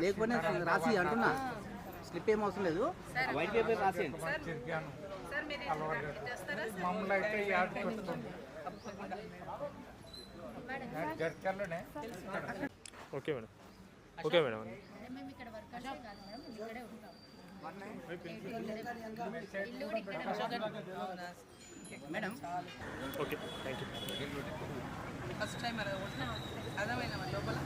లేకపోయినా రాసి అంటున్నా. స్లిప్ ఏం అవసరం లేదు. వైట్ పేపర్ రాసేయండి? మమ్మల్ని అయితే okay madam. Okay madam madam okay thank you first time అర్థమైనా లోపల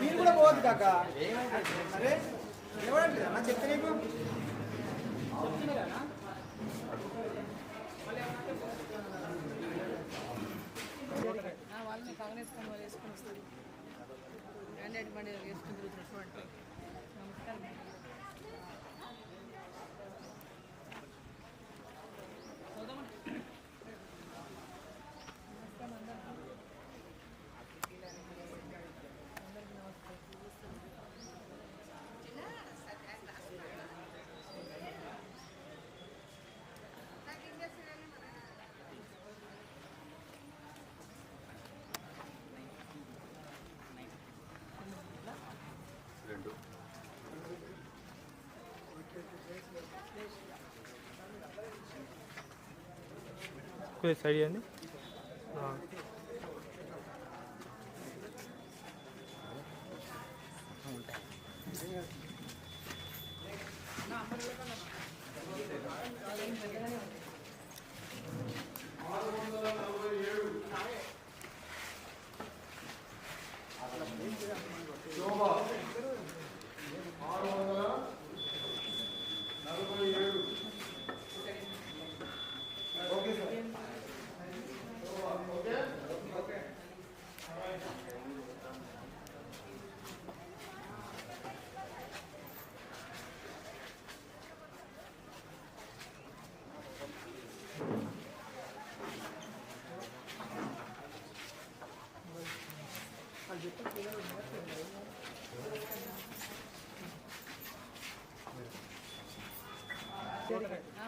మీరు కూడా పోవద్దు కాక. అరే ఎవరండి అన్న చెప్తే నీకు. వాళ్ళని కాంగ్రెస్ కనుమ వేసుకొని వస్తారు క్యాండిడేట్ బండి వేసుకుని తిరుగుతారు చూడండి. నమస్కారం. కొద్దిగా సైడ్ చేయండి. ఉంటాయి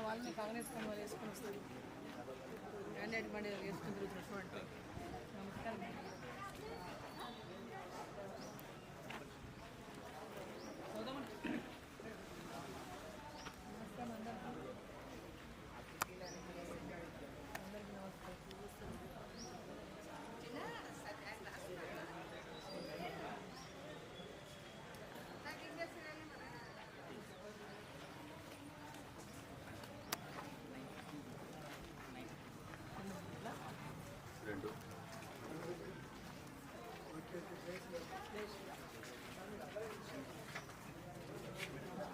వాళ్ళని కాంగ్రెస్ కనుమ వేసుకొని వస్తారు. క్యాండిడేట్ బండి వేసుకుని తిరుగుతారు చూడండి. నమస్కారం.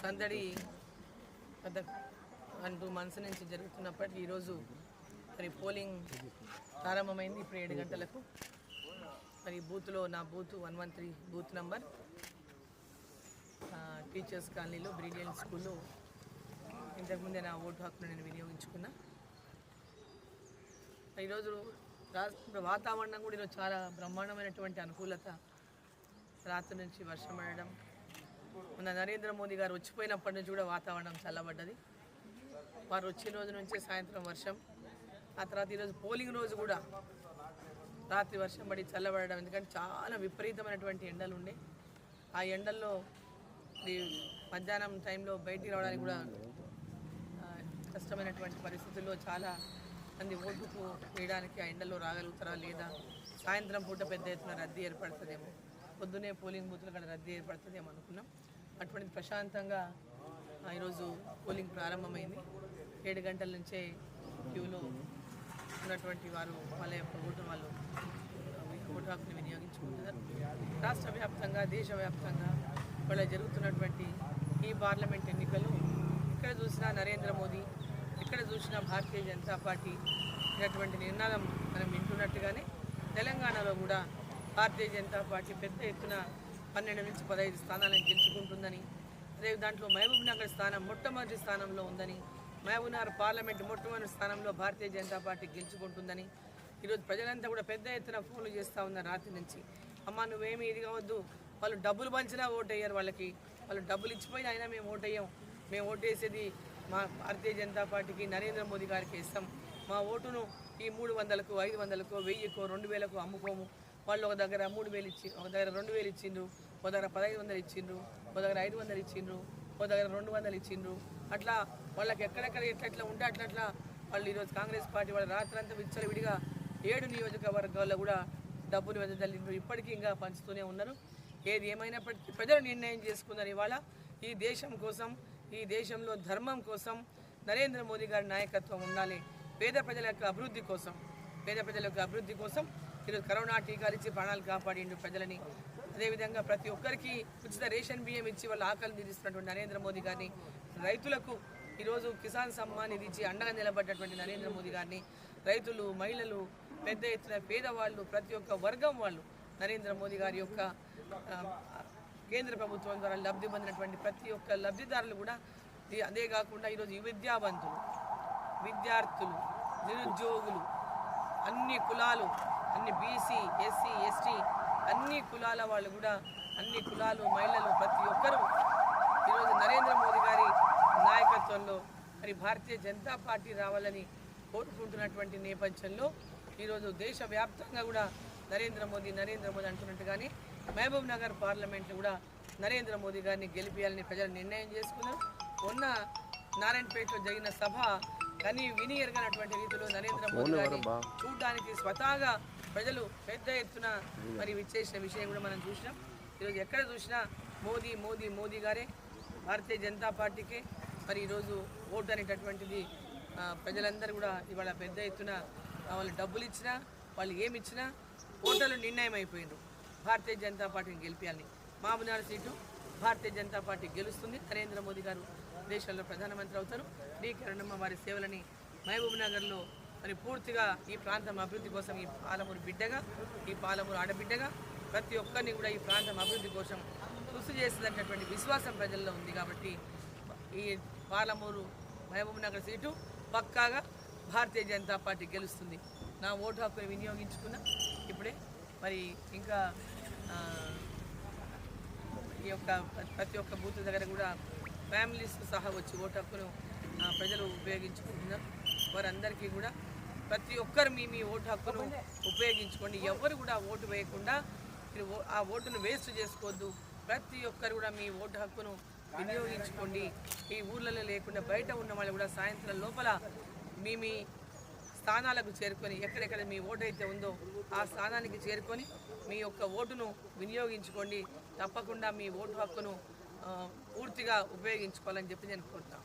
సందడి పెద్ద వన్ టూ మంత్స్ నుంచి జరుగుతున్నప్పటికీ ఈరోజు మరి పోలింగ్ ప్రారంభమైంది. ఇప్పుడు ఏడు గంటలకు మరి బూత్లో నా booth one one three booth number. Teachers కాలనీలో బ్రిలియన్ స్కూల్లో ఇంతకుముందే నా ఓటు హక్కును నేను వినియోగించుకున్నా. ఈరోజు రాష్ట్ర వాతావరణం కూడా ఈరోజు చాలా బ్రహ్మాండమైనటువంటి అనుకూలత. రాత్రి నుంచి వర్షం పడడం మన నరేంద్ర మోదీ గారు వచ్చిపోయినప్పటి నుంచి కూడా వాతావరణం చల్లబడ్డది. వారు వచ్చిన రోజు నుంచే సాయంత్రం వర్షం. ఆ తర్వాత ఈరోజు పోలింగ్ రోజు కూడా రాత్రి వర్షం పడి చల్లబడడం. ఎందుకంటే చాలా విపరీతమైనటువంటి ఎండలు ఉండే. ఆ ఎండల్లో ఈ మధ్యాహ్నం టైంలో బయటికి రావడానికి కూడా కష్టమైనటువంటి పరిస్థితుల్లో చాలా మంది ఓటుకు వేయడానికి ఆ ఎండల్లో రాగలుగుతారా లేదా? సాయంత్రం పూట పెద్ద ఎత్తున రద్దీ ఏర్పడుతుందేమో. పొద్దునే పోలింగ్ బూత్లు కాడ రద్దీ ఏర్పడుతుందేమో అనుకున్నాం. అటువంటి ప్రశాంతంగా ఈరోజు పోలింగ్ ప్రారంభమైంది. ఏడు గంటల నుంచే క్యూలో ఉన్నటువంటి వారు వాళ్ళ యొక్క ఓటు వాళ్ళు ఓటు హక్కుని వినియోగించుకుంటున్నారు. రాష్ట్ర వ్యాప్తంగా దేశవ్యాప్తంగా వాళ్ళ జరుగుతున్నటువంటి ఈ పార్లమెంట్ ఎన్నికలు ఎక్కడ చూసినా నరేంద్ర మోదీ ఎక్కడ చూసినా భారతీయ జనతా పార్టీ ఇటువంటి నినాదం మనం వింటున్నట్టుగానే తెలంగాణలో కూడా భారతీయ జనతా పార్టీ పెద్ద ఎత్తున పన్నెండు నుంచి పదహైదు స్థానాలను గెలుచుకుంటుందని అదే దాంట్లో మహబూబ్ నగర్ స్థానం మొట్టమొదటి స్థానంలో ఉందని మహబూబ్నగర్ పార్లమెంట్ మొట్టమొదటి స్థానంలో భారతీయ జనతా పార్టీ గెలుచుకుంటుందని ఈరోజు ప్రజలంతా కూడా పెద్ద ఎత్తున ఫోన్లు చేస్తూ ఉన్నారు రాత్రి నుంచి. అమ్మ నువ్వేమి ఇది కావద్దు. వాళ్ళు డబ్బులు పంచినా ఓటు అయ్యారు వాళ్ళకి. వాళ్ళు డబ్బులు ఇచ్చిపోయినా అయినా మేము ఓటు వేయం. మేము ఓటేసేది మా భారతీయ జనతా పార్టీకి నరేంద్ర మోదీ గారికి ఇస్తాం. మా ఓటును ఈ మూడు వందలకు ఐదు వందలకు వెయ్యికో రెండు వేలకు అమ్ముకోము. వాళ్ళు ఒక దగ్గర మూడు వేలు ఇచ్చి ఒక దగ్గర రెండు వేలు ఇచ్చిండ్రు. ఓ దగ్గర పదహైదు వందలు ఇచ్చిండ్రు ఓ దగ్గర ఐదు వందలు ఇచ్చిండ్రు ఓ దగ్గర రెండు వందలు ఇచ్చిండ్రు. అట్లా వాళ్ళకి ఎక్కడెక్కడ ఎట్లా ఎట్లా ఉంటే అట్లా అట్లా వాళ్ళు ఈరోజు కాంగ్రెస్ పార్టీ వాళ్ళు రాత్రంతా విచ్చలవిడిగా ఏడు నియోజకవర్గాల్లో కూడా డబ్బులు వెదజల్లిండ్రు. ఇప్పటికీ ఇంకా పంచుతూనే ఉన్నారు. ఏది ఏమైనప్పటికీ ప్రజలు నిర్ణయం చేసుకున్నారు ఇవాళ. ఈ దేశం కోసం ఈ దేశంలో ధర్మం కోసం నరేంద్ర మోదీ గారి నాయకత్వం ఉండాలి. పేద ప్రజల యొక్క అభివృద్ధి కోసం పేద ప్రజల యొక్క అభివృద్ధి కోసం ఈరోజు కరోనా టీకాలు ఇచ్చి ప్రాణాలు కాపాడిండు ప్రజలని. అదేవిధంగా ప్రతి ఒక్కరికి ఉచిత రేషన్ బియ్యం ఇచ్చి వాళ్ళ ఆకలి తీరుస్తున్నటువంటి నరేంద్ర మోదీ గారిని రైతులకు ఈరోజు కిసాన్ సమ్మాన్ ఇది ఇచ్చి అండగా నిలబడ్డటువంటి నరేంద్ర మోదీ గారిని రైతులు మహిళలు పెద్ద ఎత్తున పేదవాళ్ళు ప్రతి ఒక్క వర్గం వాళ్ళు నరేంద్ర మోదీ గారి యొక్క కేంద్ర ప్రభుత్వం ద్వారా లబ్ధి పొందినటువంటి ప్రతి ఒక్క లబ్ధిదారులు కూడా అదే కాకుండా ఈరోజు ఈ విద్యావంతులు విద్యార్థులు నిరుద్యోగులు అన్ని కులాలు అన్ని బీసీ ఎస్సీ ఎస్టీ అన్ని కులాల వాళ్ళు కూడా అన్ని కులాలు మహిళలు ప్రతి ఒక్కరూ ఈరోజు నరేంద్ర మోదీ గారి నాయకత్వంలో మరి భారతీయ జనతా పార్టీ రావాలని కోరుకుంటున్నటువంటి నేపథ్యంలో ఈరోజు దేశవ్యాప్తంగా కూడా నరేంద్ర మోదీ నరేంద్ర మోదీ అంటున్నట్టుగానే మహబూబ్ నగర్ పార్లమెంట్లో కూడా నరేంద్ర మోదీ గారిని గెలిపించాలని ప్రజలు నిర్ణయం చేసుకున్నారు. మొన్న నారాయణపేటలో జరిగిన సభ కని విని ఎరగనటువంటి రీతిలో నరేంద్ర మోదీ గారిని చూడడానికి స్వతహాగా ప్రజలు పెద్ద ఎత్తున మరి విచ్చేసిన విషయం కూడా మనం చూసినాం. ఈరోజు ఎక్కడ చూసినా మోదీ మోదీ మోదీ గారే భారతీయ జనతా పార్టీకే మరి ఈరోజు ఓటు అనేటటువంటిది ప్రజలందరూ కూడా ఇవాళ పెద్ద ఎత్తున వాళ్ళు డబ్బులు ఇచ్చినా వాళ్ళు ఏమి ఇచ్చినా ఓటర్లు నిర్ణయం అయిపోయినారు భారతీయ జనతా పార్టీని గెలిపించాలని మామూనాడు సీటు భారతీయ జనతా పార్టీ గెలుస్తుంది. నరేంద్ర మోదీ గారు దేశంలో ప్రధానమంత్రి అవుతారు. డి కిరణమ్మ వారి సేవలని మహబూబ్ నగర్లో మరి పూర్తిగా ఈ ప్రాంతం అభివృద్ధి కోసం ఈ పాలమూరు బిడ్డగా ఈ పాలమూరు ఆడబిడ్డగా ప్రతి ఒక్కరిని కూడా ఈ ప్రాంతం అభివృద్ధి కోసం కృషి చేసినటువంటి విశ్వాసం ప్రజల్లో ఉంది కాబట్టి ఈ పాలమూరు మహబూబ్ నగర్ సీటు పక్కాగా భారతీయ జనతా పార్టీ గెలుస్తుంది. నా ఓటు హక్కుని వినియోగించుకున్నా. ఇప్పుడే మరి ఇంకా ఈ యొక్క ప్రతి ఒక్క బూత్ దగ్గర కూడా ఫ్యామిలీస్ సహా వచ్చి ఓటు హక్కును ప్రజలు ఉపయోగించుకుంటున్నారు. వారందరికీ కూడా ప్రతి ఒక్కరు మీ మీ ఓటు హక్కును ఉపయోగించుకోండి. ఎవరు కూడా ఓటు వేయకుండా ఆ ఓటును వేస్ట్ చేసుకోవద్దు. ప్రతి ఒక్కరు కూడా మీ ఓటు హక్కును వినియోగించుకోండి. ఈ ఊర్లలో లేకుండా బయట ఉన్న వాళ్ళు కూడా సాయంత్రం లోపల మీ మీ స్థానాలకు చేరుకొని ఎక్కడెక్కడ మీ ఓటు అయితే ఉందో ఆ స్థానానికి చేరుకొని మీ యొక్క ఓటును వినియోగించుకోండి. తప్పకుండా మీ ఓటు హక్కును పూర్తిగా ఉపయోగించుకోవాలని చెప్పి నేను కోరుతాను